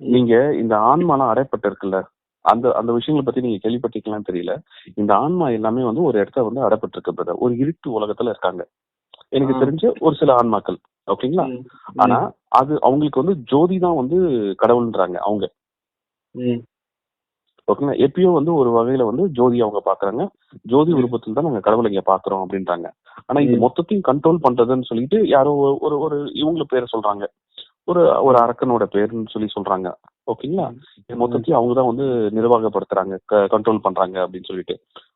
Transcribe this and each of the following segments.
நீங்க இந்த ஆன்மாலாம் அடைப்பட்டு இருக்குல்ல அந்த அந்த விஷயங்களை பத்தி நீங்க கேள்விப்பட்டிருக்கலாம் தெரியல. இந்த ஆன்மா எல்லாமே வந்து ஒரு இடத்துல வந்து அடைப்பட்டு இருக்கு. ஒரு இருட்டு உலகத்துல இருக்காங்க. எனக்கு. தெரிஞ்ச ஒரு சில ஆன்மாக்கள் ஓகேங்களா? ஆனா அது அவங்களுக்கு வந்து ஜோதி தான் வந்து கடவுள்ன்றாங்க அவங்க. ஓகேங்களா? எப்பயோ வந்து ஒரு வகையில வந்து ஜோதி அவங்க பாக்குறாங்க. ஜோதி. உருவத்தில் தான் நாங்க கடவுளை இங்க பாக்குறோம் அப்படின்றாங்க. ஆனா இது. மொத்தத்தையும் கண்ட்ரோல் பண்றதுன்னு சொல்லிட்டு யாரோ ஒரு- ஒரு ஒரு இவங்கள பேரை சொல்றாங்க. ஒரு ஒரு அரக்கனோட பேருன்னு சொல்லி சொல்றாங்க. ஓகேங்களா? மொத்தத்தையும் அவங்க தான் வந்து நிர்வாகப்படுத்துறாங்க கண்ட்ரோல் பண்றாங்க அப்படின்னு சொல்லிட்டு.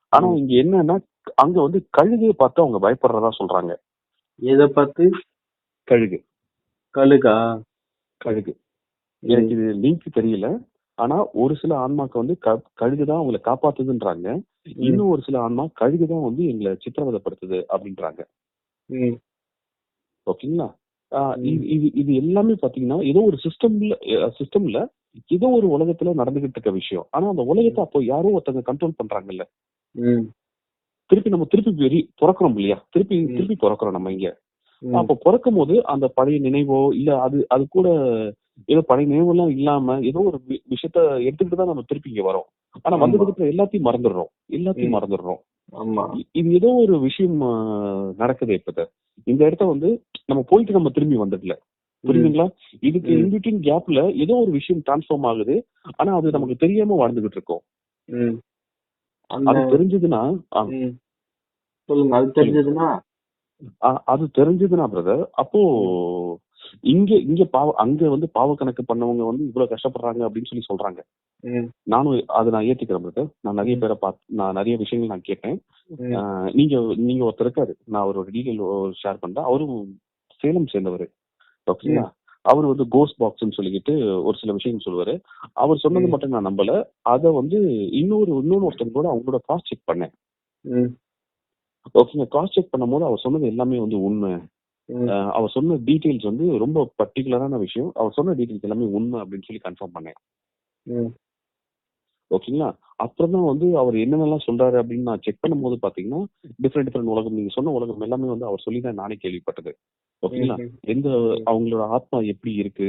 ஆனா. இங்க என்னன்னா அங்க வந்து கழுகையை பார்த்து அவங்க பயப்படுறதா சொல்றாங்க. எதை பார்த்து? கழுகு. கழுகா? கழுகு. எனக்கு இது லிங்க் தெரியல. ஆனா ஒரு சில ஆன்மாக்கு வந்து கழுகு தான் அவங்களை காப்பாத்துதுன்றாங்க. இன்னும் ஒரு சில ஆன்மா கழுகு தான் வந்து எங்களை சித்திரவதைப்படுத்துது அப்படின்றாங்க. ஓகேங்களா. இது இது எல்லாமே பாத்தீங்கன்னா ஏதோ ஒரு சிஸ்டம்ல சிஸ்டம்ல ஏதோ ஒரு உலகத்துல நடந்துகிட்டு இருக்க விஷயம். ஆனா அந்த உலகத்தை அப்போ யாரோ ஒருத்தங்க கண்ட்ரோல் பண்றாங்கல்ல? திருப்பி நம்ம திருப்பி வெறி பிறக்கிறோம் இல்லையா? திருப்பி. திருப்பி பிறக்கிறோம் நம்ம இங்க. அப்போ பிறக்கும் போது அந்த பழைய நினைவோ இல்ல அது அது கூட ஏதோ பழைய நினைவெல்லாம் இல்லாம ஏதோ ஒரு விஷயத்த எடுத்துக்கிட்டு தான் நம்ம திருப்பி இங்க வரோம். ஆனா. வந்ததுக்கு எல்லாத்தையும் மறந்துடுறோம். எல்லாத்தையும். மறந்துடுறோம். இது ஏதோ ஒரு விஷயம் நடக்குது இப்ப. இந்த இடத்த வந்து நம்ம போயிட்டு நம்ம திரும்பி வந்துடல புரியுதுங்களா? இதுக்கு. இன்பிட்வீன் கேப்ல ஏதோ ஒரு விஷயம் டிரான்ஸ்ஃபார்ம் ஆகுது. ஆனா அது நமக்கு தெரியாம வாழ்ந்துகிட்டு இருக்கோம். அது தெரிஞ்சதுன்னா. சொல்லுங்க. அது தெரிஞ்சதுன்னா? அது தெரிஞ்சதுன்னா பிரதர் அப்போ இங்க இங்க பாவ அங்க வந்து பாவ கணக்கு பண்ணவங்க வந்து இவ்வளவு கஷ்டப்படுறாங்க அப்படின்னு சொல்லி சொல்றாங்க. நானும் அதை நான் ஏத்துக்கிறேன் நான் நிறைய பேரை பார்த்து நான் நிறைய விஷயங்கள் நான் கேட்டேன். நீங்க நீங்க ஒருத்தர் இருக்காரு. நான் அவரோட டீடைல் ஷேர் பண்றேன். அவரும் சேலம் சேர்ந்தவர். ஓகேங்களா அவர் வந்து கோஸ் பாக்ஸ்னு சொல்லிக்கிட்டு ஒரு சில விஷயங்கள் சொல்லுவாரு. அவர் சொன்னது. மட்டும் நான் நம்பல. அதை வந்து இன்னொரு இன்னொரு ஒருத்தங்க கூட அவங்களோட காஸ்ட் செக் பண்ணேன். ஓகேங்க காஸ்ட் செக் பண்ணும்போது அவர் சொன்னது எல்லாமே வந்து உண்மை. அவர் சொன்ன டீடைல்ஸ் வந்து ரொம்ப பர்டிகுலரான விஷயம். அவர் சொன்ன டீடைல்ஸ் எல்லாமே உண்மை அப்படின்னு சொல்லி கன்ஃபார்ம் பண்ணேன். ஓகேங்களா அப்புறம் தான் வந்து அவர் என்னென்னலாம் சொல்றாரு அப்படின்னு நான் செக் பண்ணும்போது பாத்தீங்கன்னா டிஃப்ரெண்ட் டிஃப்ரெண்ட் உலகம். நீங்க சொன்ன உலகம் எல்லாமே வந்து அவர் சொல்லி தான் நானே கேள்விப்பட்டது. ஓகேங்களா எந்த அவங்களோட ஆத்மா எப்படி இருக்கு.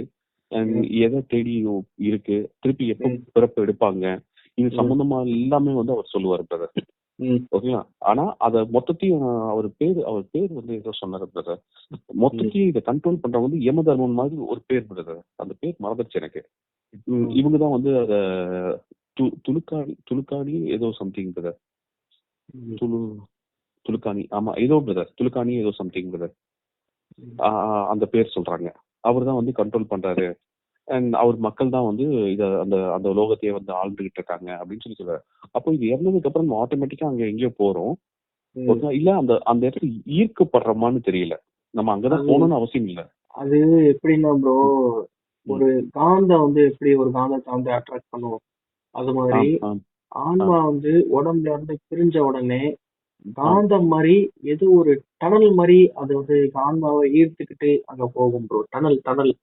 எதை தேடி இருக்கு? திருப்பி எப்போ. பிறப்பு எடுப்பாங்க? இது. சம்பந்தமா எல்லாமே வந்து அவர் சொல்லுவார் பிரதர் ஓகேங்களா ஆனா அத மொத்தத்தையும் அவர் பேர் அவர் பேர் வந்து ஏதோ சொன்னாரு பிரதர் மொத்தத்தையும் இதை கண்ட்ரோல் பண்றவங்க வந்து யம தர்மன் மாதிரி ஒரு பேர் பிரதர் அந்த பேர் மறந்துருச்சு எனக்கு. இவங்க தான் வந்து அத துலுக்காணி துலுக்காணி ஏதோ சம்திங் பிரதர். துளு துலுக்காணி ஆமா ஏதோ பிரதர் துலுக்காணி ஏதோ சம்திங் பிரதர் அந்த பேர் சொல்றாங்க. அவர் தான் வந்து கண்ட்ரோல் பண்றாரு. அண்ட் அவர் மக்கள் தான் வந்து இத அந்த அந்த லோகத்தையே வந்து ஆழ்ந்துகிட்டு இருக்காங்க அப்படின்னு சொல்லி சொல்றாரு. அப்போ இது இறந்ததுக்கு அப்புறம் நம்ம ஆட்டோமேட்டிக்கா அங்க எங்கேயோ போறோம்? இல்ல அந்த அந்த இடத்துல ஈர்க்கப்படுறோமான்னு தெரியல. நம்ம அங்கதான் போகணும்னு அவசியம் இல்ல. அது எப்படின்னா ப்ரோ ஒரு காந்தம் வந்து எப்படி ஒரு காந்தத்தை வந்து அட்ராக்ட் பண்ணும்? அது மாதிரி. ஆன்மா வந்து உடம்புல இருந்து பிரிஞ்ச உடனே காந்தம் மாதிரி ஏதோ ஒரு டனல் மாதிரி அது வந்து ஆன்மாவை ஈர்த்துக்கிட்டு அங்க போகும் bro tunnel tunnel.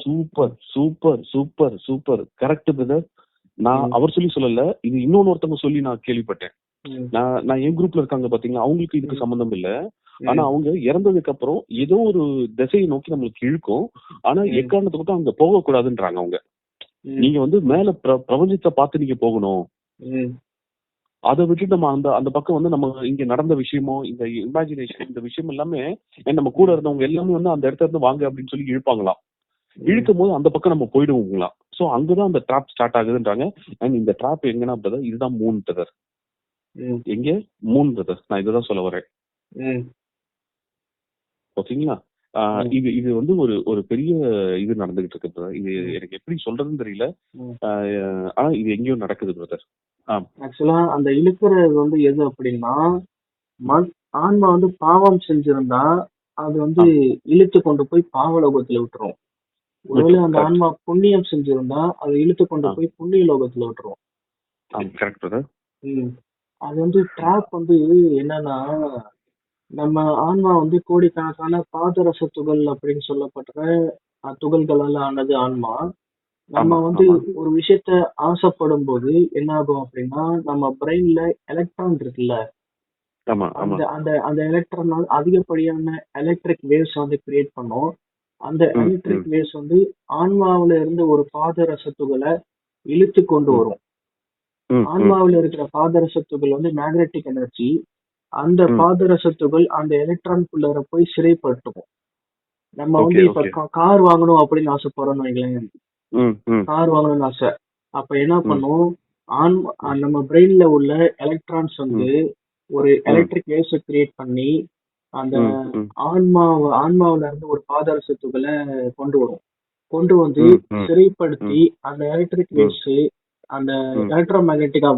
Super super super super correct brother நான். அவர் சொல்லி சொல்லல இது இன்னொன்னு ஒருத்தவங்க சொல்லி நான் கேள்விப்பட்டேன். நான் நான் என் குரூப்ல இருக்காங்க பாத்தீங்களா அவங்களுக்கு இதுக்கு. சம்பந்தம் இல்ல. ஆனா அவங்க இறந்ததுக்கு அப்புறம் ஏதோ ஒரு திசையை நோக்கி நம்மளுக்கு இழுக்கும். ஆனா ம். எக்காரணத்துக்கு மட்டும் அங்க போக கூடாதுன்றாங்க அவங்க நீங்க வந்து மேல பிர- பிரபஞ்சத்தை பார்த்து நீங்க போகணும். அதை விட்டுட்டு நம்ம அந்த அந்த பக்கம் வந்து நம்ம இங்க நடந்த விஷயமோ இந்த இமேஜினேஷன் இந்த விஷயம் எல்லாமே நம்ம கூட இருந்தவங்க எல்லாமே வந்து அந்த இடத்துல இருந்து வாங்க அப்படின்னு சொல்லி இழுப்பாங்களாம். இழுக்கும் போது அந்த பக்கம் நம்ம போயிடுவோங்களாம். சோ அங்கதான் அந்த ட்ராப் ஸ்டார்ட் ஆகுதுன்றாங்க. அண்ட் இந்த ட்ராப் எங்கன்னா பிரதர் இதுதான் மூன் பிரதர் எங்க? மூன் பிரதர் நான் இதுதான் சொல்ல வரேன். ஓகேங்களா. இது இது வந்து ஒரு ஒரு பெரிய இது நடந்துகிட்டு இருக்கு brother. இது. எனக்கு எப்படி சொல்றதுன்னு தெரியல. ஆனா இது எங்கேயோ நடக்குது பிரதர் ஆக்சுவலா அந்த இழுக்கிறது வந்து எது அப்படின்னா ஆன்மா வந்து பாவம் செஞ்சிருந்தா அது வந்து இழுத்து கொண்டு போய் பாவலோகத்துல விட்டுரும் ஒருவேளை அந்த. ஆன்மா புண்ணியம் செஞ்சிருந்தா அதை இழுத்து கொண்டு. போய் புண்ணிய லோகத்துல விட்டுரும் ம். அது வந்து ட்ராப் வந்து என்னன்னா நம்ம ஆன்மா வந்து கோடிக்கணக்கான பாதரச துகள் அப்படின்னு சொல்லப்படுற துகள்களால ஆனது ஆன்மா நம்ம வந்து. ஒரு விஷயத்த ஆசைப்படும் போது என்ன ஆகும் அப்படின்னா நம்ம பிரெயின்ல எலக்ட்ரான் இருக்குல்ல அந்த அந்த அந்த எலக்ட்ரானால் அதிகப்படியான எலக்ட்ரிக் வேவ்ஸ் வந்து கிரியேட் பண்ணும் அந்த எலக்ட்ரிக் வேவ்ஸ் வந்து ஆன்மாவுல இருந்து ஒரு பாதரச துகளை இழுத்து கொண்டு. வரும். ஆன்மாவுல இருக்கிற பாதரச துகள் வந்து மேக்னெட்டிக் எனர்ஜி அந்த. பாதரச துகள் அந்த எலக்ட்ரான்குள்ளார போய் சிறைப்படுத்தும் நம்ம வந்து இப்ப கார் வாங்கணும் அப்படின்னு ஆசைப்படுறோம்னு வைங்களேன். கார் வாங்கணும்னு ஆசை அப்ப என்ன. பண்ணும் ஆன் நம்ம பிரெயின்ல உள்ள எலக்ட்ரான்ஸ் வந்து ஒரு எலக்ட்ரிக் வேவ்ஸ் கிரியேட் பண்ணி அந்த. ஆன்மாவ ஆன்மாவுல இருந்து ஒரு பாதரச துகளை கொண்டு வரும் கொண்டு வந்து. சிறைப்படுத்தி அந்த எலக்ட்ரிக். வேவ்ஸ் அந்த. எலக்ட்ரோ மேக்னெட்டிக்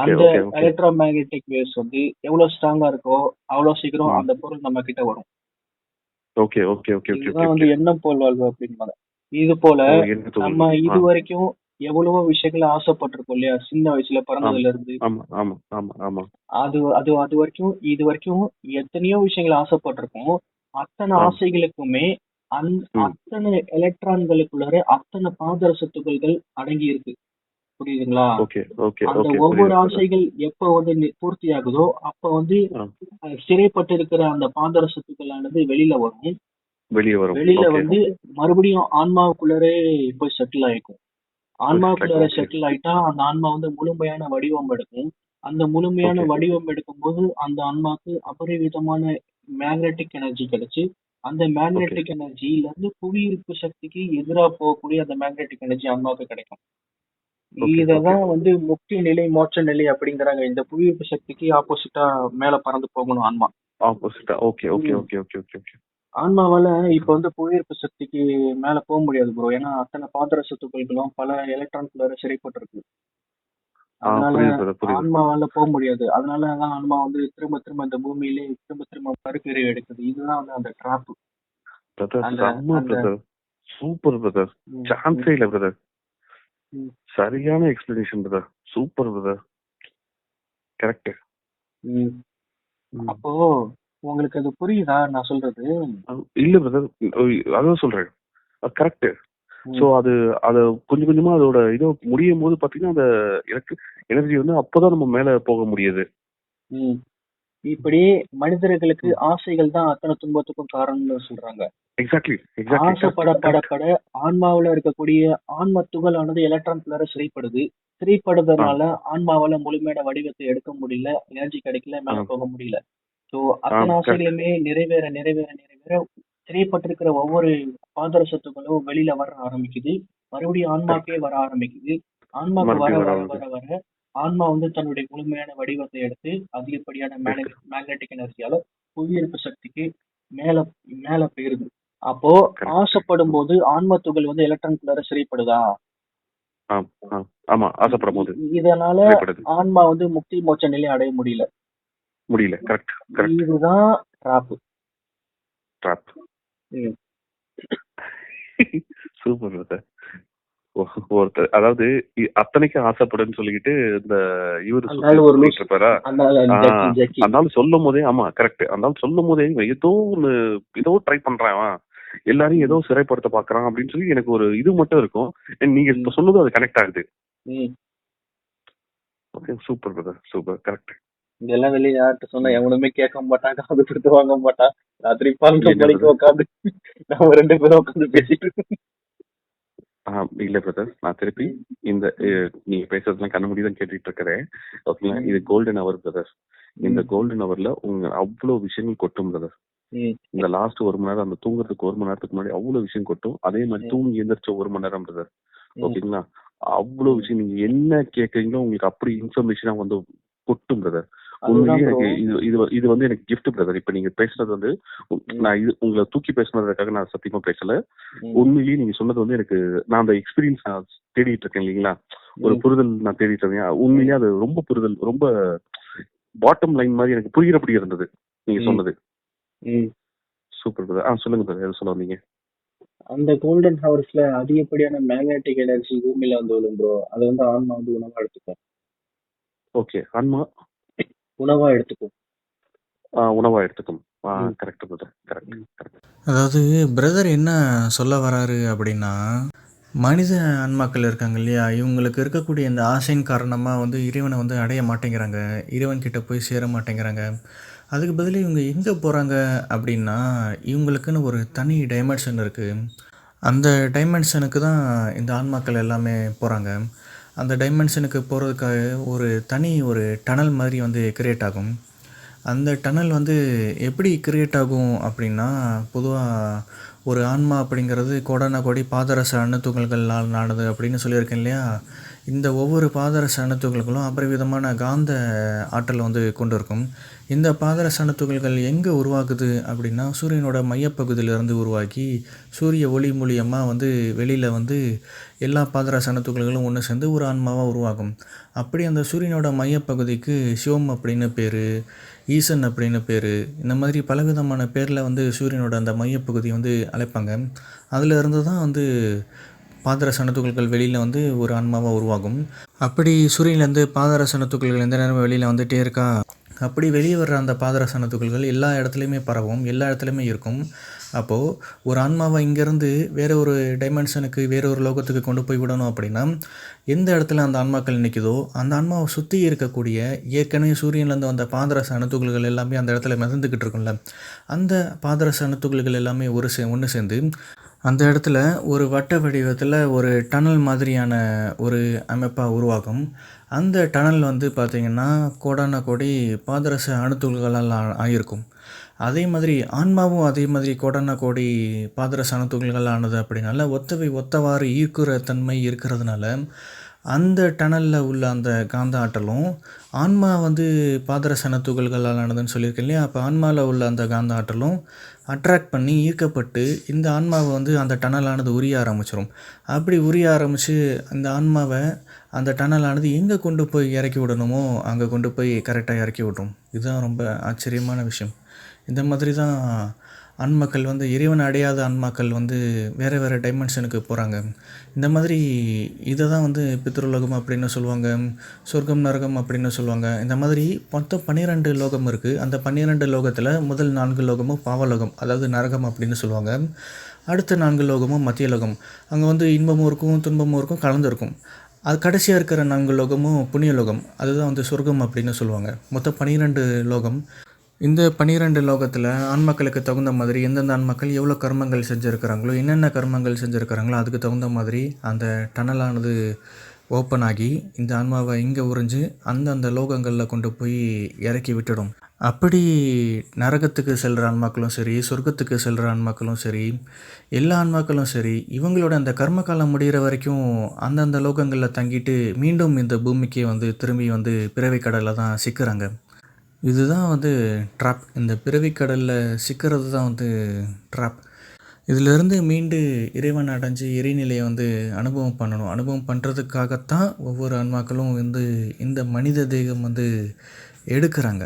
அந்த எலக்ட்ரோ மேக்னெட்டிக் வேவ்ஸ் வந்து எவ்வளவு ஸ்ட்ராங்கா இருக்கோ அவ்வளவு சீக்கிரம். அந்த பொருள் நம்ம கிட்ட வரும் ஓகே ஓகே ஓகே ஓகே வந்து எண்ணம் போல் வாழ்வு அப்படின்பாங்க இது போல நம்ம இது வரைக்கும் எவ்வளவோ விஷயங்களை ஆசைப்பட்டிருக்கோம் இல்லையா? சின்ன வயசுல பிறந்ததுல இருந்து. அது அது அது வரைக்கும் இது வரைக்கும் எத்தனையோ விஷயங்களை ஆசைப்பட்டிருக்கோம் அத்தனை. ஆசைகளுக்குமே அந். அத்தனை எலக்ட்ரான்களுக்குள்ளார அத்தனை பாதரச துகள்கள் அடங்கி இருக்கு. புரியுதுங்களா? அந்த ஒவ்வொரு ஆசைகள் எப்ப வந்து பூர்த்தி ஆகுதோ அப்ப வந்து சிறைப்பட்டு இருக்கிற அந்த பாதரச துகளானது வெளியில வரும். வெளியே வரும். வெளியில வந்து மறுபடியும் ஆன்மாவுக்குள்ளரே போய் செட்டில் ஆயிக்கும். ஆன்மாவுக்குள்ளார. செட்டில் ஆயிட்டா அந்த ஆன்மா வந்து முழுமையான வடிவம் எடுக்கும். அந்த முழுமையான. வடிவம் எடுக்கும்போது அந்த ஆன்மாக்கு அபரிவிதமான மேக்னெட்டிக் எனர்ஜி கிடைச்சு அந்த மேக்னெட்டிக் எனர்ஜில இருந்து புவியீர்ப்பு சக்திக்கு எதிரா போகக்கூடிய அந்த மேக்னெட்டிக் எனர்ஜி ஆன்மாவுக்கு கிடைக்கும். இததான் வந்து முக்தி நிலை மோட்ச நிலை அப்படிங்கிறாங்க. இந்த புவியீர்ப்பு சக்திக்கு ஆப்போசிட்டா மேல பறந்து போகணும் ஆன்மா. ஆப்போசிட்டா okay okay. Okay okay okay okay ஆன்மாவால இப்ப வந்து புவியீர்ப்பு சக்திக்கு மேல போக முடியாது ப்ரோ ஏன்னா அத்தனை பாதரச துகள்களும் பல எலக்ட்ரான்குள்ளார சிறைப்பட்டிருக்கு. ஆ அதனால புரியுது ஆன்மாவால போக முடியாது. அதனாலதான் ஆன்மா வந்து திரும்ப திரும்ப இந்த பூமியிலே திரும்ப திரும்ப மறுபிறை எடுக்குது. இதுதான் வந்து அந்த ட்ராப் பிரதர் அந்த- செம்ம அந்த- பிரதர் சூப்பர் பிரதர் சான்ஸே இல்ல பிரதர் ம். சரியான explanation brother super brother correct அப்போ உங்களுக்கு அது புரியுதா? நான் சொல்றது. இல்ல பிரதர் அதான் சொல்றேன். கரெக்ட் சோ அது அத கொஞ்சம் கொஞ்சமா அதோட இது முடியும் போது பாத்தீங்கன்னா அந்த எனக்கு எனர்ஜி வந்து அப்பதான் நம்ம மேல போக முடியுது. இப்படி மனிதர்களுக்கு ஆசைகள் தான் அத்தனை துன்பத்துக்கும் காரணம்னு சொல்றாங்க. எக்ஸாக்ட்லி ஆசைப்பட ஆன்மாவுல இருக்கக்கூடிய ஆன்ம துகளானது எலக்ட்ரான்குள்ளார சிறைப்படுது. சிறைப்படுறதுனால ஆன்மாவால முழுமையான வடிவத்தை எடுக்க முடியல. எனர்ஜி கிடைக்கல மேல. போக முடியல. சோ அத்தனை ஆசைகளுமே நிறைவேற நிறைவேற நிறைவேற சிறைப்பட்டிருக்கிற ஒவ்வொரு பாதரசத்துகளும் வெளியில வர ஆரம்பிக்குது. மறுபடியும் ஆன்மாக்கே வர ஆரம்பிக்குது. ஆன்மாக்கு வர வர வர வர ஆன்மா வந்து தன்னுடைய முழுமையான வடிவத்தை எடுத்து அதிகப்படியான மேக்னெட்டிக் எனர்ஜியால புவியீர்ப்பு சக்திக்கு மேல மேல போயிருது அப்போ. ஆசைப்படும் போது ஆன்ம துகள் வந்து எலக்ட்ரான்குள்ளார சிறைப்படுதா ஆ, ஆ, ஆமா ஆசைப்படும் போது இதனால ஆன்மா வந்து முக்தி மோட்ச நிலை அடைய முடியல. முடியல. கரெக்ட் கரெக்ட் இதுதான் ட்ராப் ட்ராப் சூப்பர் பிரதர் ஒருத்தர் அதாவது அத்தனைக்கு ஆசைப்படுன்னு சொல்லிக்கிட்டு இந்த இவரு. இருப்பாரா? அதனால சொல்லும் போதே ஆமா கரெக்ட் அதனால சொல்லும் போதே ஏதோ ஒண்ணு ஏதோ ட்ரை பண்றான். எல்லாரையும் ஏதோ சிறைப்படுத்த பாக்குறான் அப்படின்னு சொல்லி எனக்கு ஒரு இது மட்டும் இருக்கும். நீங்க சொன்னதும் அது கனெக்ட் ஆகுது. Okay super brother super correct இதெல்லாம் வெளியே யார்கிட்ட சொன்னா எவனுமே கேட்க மாட்டான் காது கொடுத்து வாங்க மாட்டான் ராத்திரி பன்னெண்டு மணிக்கு? உட்காந்து நம்ம ரெண்டு பேரும் உட்காந்து பேசிட்டு. இல்ல பிரதர் நான் திருப்பி இந்த நீங்க பேசுறதுலாம் கண்ண முடிதான் கேட்டுட்டு இருக்கிறேன் ஓகேங்களா. இது கோல்டன் அவர் பிரதர் இந்த. கோல்டன் அவர்ல உங்க அவ்வளவு விஷயங்கள் கொட்டும் பிரதர். இந்த லாஸ்ட் ஒரு மணி நேரம் அந்த தூங்குறதுக்கு ஒரு மணி நேரத்துக்கு முன்னாடி அவ்வளவு விஷயம் கொட்டும் அதே மாதிரி. தூங்கி எந்திரிச்ச ஒரு மணி நேரம் பிரதர். ஓகேங்களா அவ்வளவு விஷயம் நீங்க என்ன கேக்குறீங்களோ உங்களுக்கு அப்படி இன்ஃபர்மேஷனா வந்து கொட்டும் பிரதர் இது இது வந்து எனக்கு gift பிரதர் இப்ப நீங்க பேசுனது வந்து. நான் இது உங்களை தூக்கி பேசுனதுக்காக நான் சத்தியமா பேசல. உண்மையிலேயே நீங்க சொன்னது வந்து எனக்கு நான் அந்த எக்ஸ்பீரியன்ஸ் நான் தேடிட்டு இருக்கேன் இல்லைங்களா? ஒரு. புரிதல் நான் தேடிட்டு இருக்கேன். உண்மையிலேயே அது ரொம்ப புரிதல் ரொம்ப பாட்டம் லைன் மாதிரி எனக்கு புரிகிறபடி இருந்தது நீங்க. சொன்னது. சூப்பர் பிரதர் ஆ சொல்லுங்க பிரதர் எது சொல்ல வந்தீங்க? அந்த கோல்டன் ஹவர்ஸ்ல அதிகப்படியான மேக்னெட்டிக் எனர்ஜி பூமியில வந்து விழும் ப்ரோ அது வந்து ஆன்மா வந்து உணவா எடுத்துக்கும். ஓகே ஆன்மா? உணவா எடுத்துக்கும். ஆ, உணவா எடுத்துக்கும். கரெக்ட் பிரதர் கரெக்ட் கரெக்ட் அதாவது பிரதர் என்ன சொல்ல வராரு அப்படின்னா மனித ஆன்மாக்கள் இருக்காங்க இல்லையா? இவங்களுக்கு இருக்கக்கூடிய இந்த ஆசையின் காரணமாக வந்து இறைவனை வந்து அடைய மாட்டேங்கிறாங்க. இறைவன் கிட்ட போய் சேர மாட்டேங்கிறாங்க. அதுக்கு பதிலா இவங்க எங்கே போகிறாங்க அப்படின்னா இவங்களுக்குன்னு ஒரு தனி டைமென்ஷன் இருக்குது அந்த டைமென்ஷனுக்கு தான் இந்த ஆன்மாக்கள் எல்லாமே போகிறாங்க அந்த டைமென்ஷனுக்கு போகிறதுக்காக ஒரு தனி ஒரு டனல் மாதிரி வந்து கிரியேட் ஆகும். அந்த டனல் வந்து எப்படி கிரியேட் ஆகும் அப்படின்னா பொதுவாக ஒரு ஆன்மா அப்படிங்கிறது கோடான கோடி பாதரச அணுத்துகள்களால் ஆனது அப்படின்னு சொல்லியிருக்கேன் இல்லையா? இந்த ஒவ்வொரு பாதரச அணுத்துகளுக்கும் அபரிவிதமான காந்த ஆற்றலை வந்து கொண்டு இருக்கும் இந்த பாதரச அணுத்துகள்கள் எங்கே உருவாக்குது அப்படின்னா சூரியனோட மையப்பகுதியிலிருந்து உருவாக்கி சூரிய ஒளி மூலியமாக வந்து வெளியில் வந்து எல்லா பாதரச அணுத்துகள்களும் ஒன்று சேர்ந்து ஒரு ஆன்மாவாக உருவாகும். அப்படி அந்த சூரியனோட மையப்பகுதிக்கு சிவம் அப்படின்னு பேர். ஈசன் அப்படின்னு பேர். இந்த மாதிரி பலவிதமான பேரில் வந்து சூரியனோட அந்த மையப்பகுதி வந்து அழைப்பாங்க. அதில் இருந்து தான் வந்து பாதரசன துகள்கள் வெளியில் வந்து ஒரு ஆன்மாவாக உருவாகும். அப்படி சூரியன்லேருந்து பாதரசன துகள்கள் எந்த நேரமும் வெளியில் வந்துகிட்டே இருக்கா? அப்படி வெளியே வர்ற அந்த பாதரசன துகள்கள் எல்லா இடத்துலையுமே பரவும் எல்லா இடத்துலையுமே இருக்கும். அப்போது ஒரு ஆன்மாவை இங்கேருந்து வேறு ஒரு டைமென்ஷனுக்கு வேறு ஒரு லோகத்துக்கு கொண்டு போய் விடணும் அப்படின்னா எந்த இடத்துல அந்த ஆன்மாக்கள் நிற்குதோ அந்த ஆன்மாவை சுற்றி இருக்கக்கூடிய ஏற்கனவே சூரியன்லேருந்து வந்த பாதரச அணுத்துகள்கள் எல்லாமே அந்த இடத்துல மிதந்துக்கிட்டு இருக்கும்ல. அந்த பாதரச அணுத்துகள்கள் எல்லாமே ஒரு சே ஒன்று சேர்ந்து அந்த இடத்துல ஒரு வட்ட வடிவத்தில் ஒரு டனல் மாதிரியான ஒரு அமைப்பாக உருவாகும். அந்த டனல் வந்து பார்த்திங்கன்னா கோடான கோடி பாதரச அணுத்துகள்களால் ஆகியிருக்கும் அதே மாதிரி ஆன்மாவும் அதே மாதிரி கோடான கோடி பாதரச துகள்கள் ஆனது அப்படின்னால ஒத்தவை ஒத்தவாறு ஈர்க்கிற தன்மை இருக்கிறதுனால அந்த டனலில் உள்ள அந்த காந்த ஆற்றலும் ஆன்மா வந்து பாதரசன துகள்களால் ஆனதுன்னு சொல்லியிருக்கேன் இல்லையா? அப்போ ஆன்மாவில் உள்ள அந்த காந்த ஆற்றலும் அட்ராக்ட் பண்ணி ஈர்க்கப்பட்டு இந்த ஆன்மாவை வந்து அந்த டனலானது உரிய ஆரம்பிச்சிடும் அப்படி உரிய ஆரம்பித்து அந்த ஆன்மாவை அந்த டனலானது எங்கே கொண்டு போய் இறக்கி விடணுமோ அங்கே கொண்டு போய் கரெக்டாக இறக்கி விட்ரும் இதுதான் ரொம்ப ஆச்சரியமான விஷயம். இந்த மாதிரி தான் ஆன்மாக்கள் வந்து இறைவன் அடையாத ஆன்மாக்கள் வந்து வேறு வேறு டைமென்ஷனுக்கு போகிறாங்க இந்த மாதிரி இதை தான் வந்து பித்ருலோகம் அப்படின்னு சொல்லுவாங்க சொர்க்கம் நரகம் அப்படின்னு சொல்லுவாங்க. இந்த மாதிரி மொத்தம் பன்னிரெண்டு லோகம் இருக்குது அந்த பன்னிரெண்டு லோகத்தில் முதல் நான்கு லோகமும் பாவலோகம் அதாவது நரகம் அப்படின்னு சொல்லுவாங்க. அடுத்த நான்கு லோகமும் மத்திய லோகம். அங்கே வந்து இன்பமும் இருக்கும் துன்பமும் இருக்கும் கலந்துருக்கும். அது கடைசியாக இருக்கிற நான்கு லோகமும் புண்ணிய லோகம். அதுதான் வந்து சொர்க்கம் அப்படின்னு சொல்லுவாங்க. மொத்தம் பன்னிரெண்டு லோகம். இந்த பன்னிரெண்டு லோகத்தில் ஆன்மாக்களுக்கு தகுந்த மாதிரி எந்தெந்த ஆண்மக்கள் எவ்வளோ கர்மங்கள் செஞ்சுருக்கிறாங்களோ என்னென்ன கர்மங்கள் செஞ்சுருக்கிறாங்களோ அதுக்கு தகுந்த மாதிரி அந்த டனலானது ஓப்பன் ஆகி இந்த ஆன்மாவை இங்கே உறிஞ்சு அந்தந்த லோகங்களில் கொண்டு போய் இறக்கி விட்டுடும். அப்படி நரகத்துக்கு செல்கிற ஆன்மாக்களும் சரி சொர்க்கத்துக்கு செல்கிற ஆன்மாக்களும் சரி எல்லா ஆன்மாக்களும் சரி இவங்களோட அந்த கர்ம காலம் முடிகிற வரைக்கும் அந்தந்த லோகங்களில் தங்கிட்டு மீண்டும் இந்த பூமிக்கு வந்து திரும்பி வந்து பிறவி கடலில் தான் சிக்கிறாங்க. இதுதான் வந்து ட்ராப் இந்த பிறவி கடலில் சிக்கிறது தான் வந்து ட்ராப் இதிலிருந்து மீண்டு இறைவன் அடைஞ்சு இறைநிலையை வந்து அனுபவம் பண்ணணும். அனுபவம் பண்ணுறதுக்காகத்தான் ஒவ்வொரு ஆன்மாக்களும் வந்து இந்த மனித தேகம் வந்து எடுக்கிறாங்க.